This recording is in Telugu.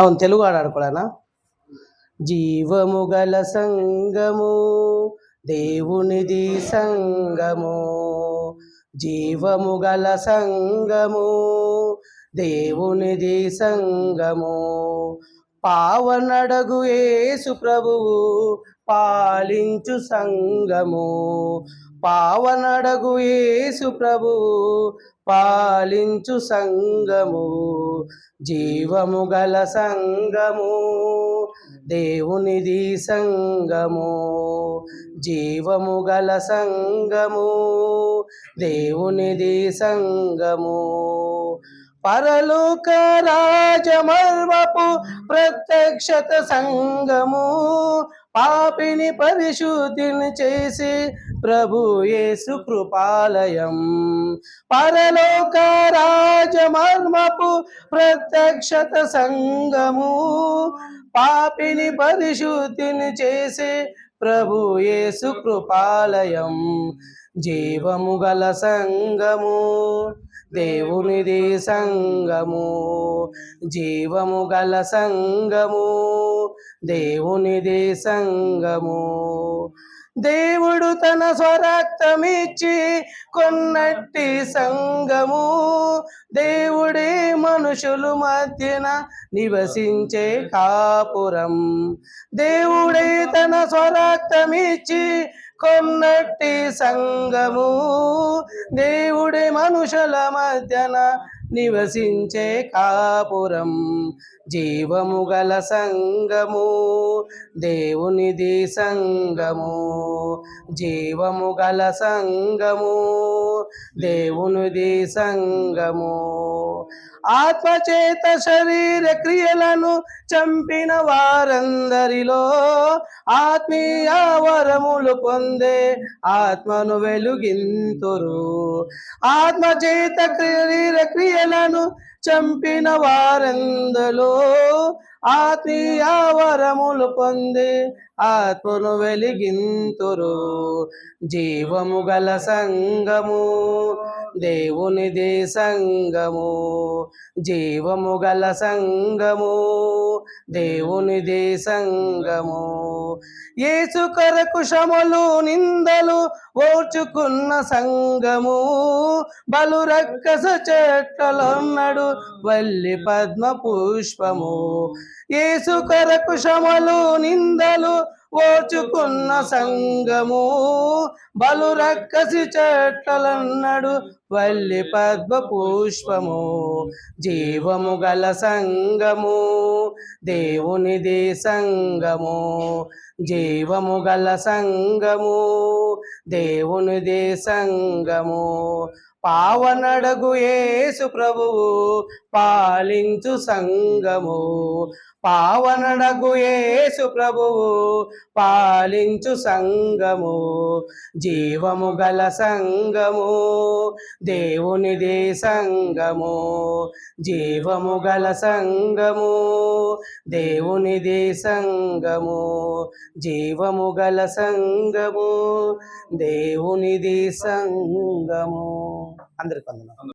అవును తెలుగు ఆడాడుకోడానా జీవము గల సంగము దేవునిది సంగము జీవము గల సంగము దేవునిది సంగము. పావనడగు యేసు ప్రభువు పాలించు సంగము. పావనడగు యేసు ప్రభువు పాలించు సంగము. జీవము గల సంగము దేవునిది సంగము. జీవము గల సంగము దేవునిది సంగము. పరలోక రాజమర్వపు ప్రత్యక్షత సంగము పాపిని పరిశుద్ధిని చేసి ప్రభు యేసు కృపాలయం. పరలోక రాజమర్మపు ప్రత్యక్షత సంగము పాపిని పరిశుద్ధిని చేసి ప్రభు యేసు కృపాలయం. జీవము గల సంగము దేవునిది సంగము జీవము గల సంగము దేవునిది సంగము దేవుడు తన స్వరక్తమిచ్చి కొన్నట్టి సంగము. దేవుడే మనుషులు మధ్యన నివసించే కాపురం. దేవుడే తన స్వరక్తమిచ్చి కొన్నట్టి సంగము. దేవుడే మనుషుల మధ్యన నివసించే కాపురం జీవము గల సంగము దేవునిది సంగము జీవము గల సంగము దేవునిది సంగము. ఆత్మచేత శరీర క్రియలను చంపిన వారందరిలో ఆత్మీయ వరములు పొందే ఆత్మను వెలుగింతురు. ఆత్మచేత శరీర క్రియలను చంపిన వారందరిలో ఆత్మీయ పొంది ఆత్మను వెలిగింతురు. జీవము గల సంగము దేవునిది సంగము. జీవము గల సంగము దేవునిది సంగము. ఏసు కొరకు నిందలు ఓర్చుకున్న సంగము. బలు రక్కస చెట్లన్నడు వల్లి పద్మ పుష్పము యేసు కొరకు శ్రమలు నిందలు ఓచుకున్న సంగము బలు రక్కసి చెట్లన్నడు వల్లి పద్మ పుష్పము. జీవము గల సంగము దేవునిది సంగము జీవము గల సంగము దేవునిది సంగము పావనడగు యేసు ప్రభువు పాలించు సంగము. పావనడగు యేసు ప్రభువు పాలించు సంగము. జీవము గల సంగము దేవునిది సంగము. జీవము గల సంగము దేవునిది సంగము. జీవము గల సంగము దేవునిది సంగము. வந்துருக்கோம் வந்துருக்கோம்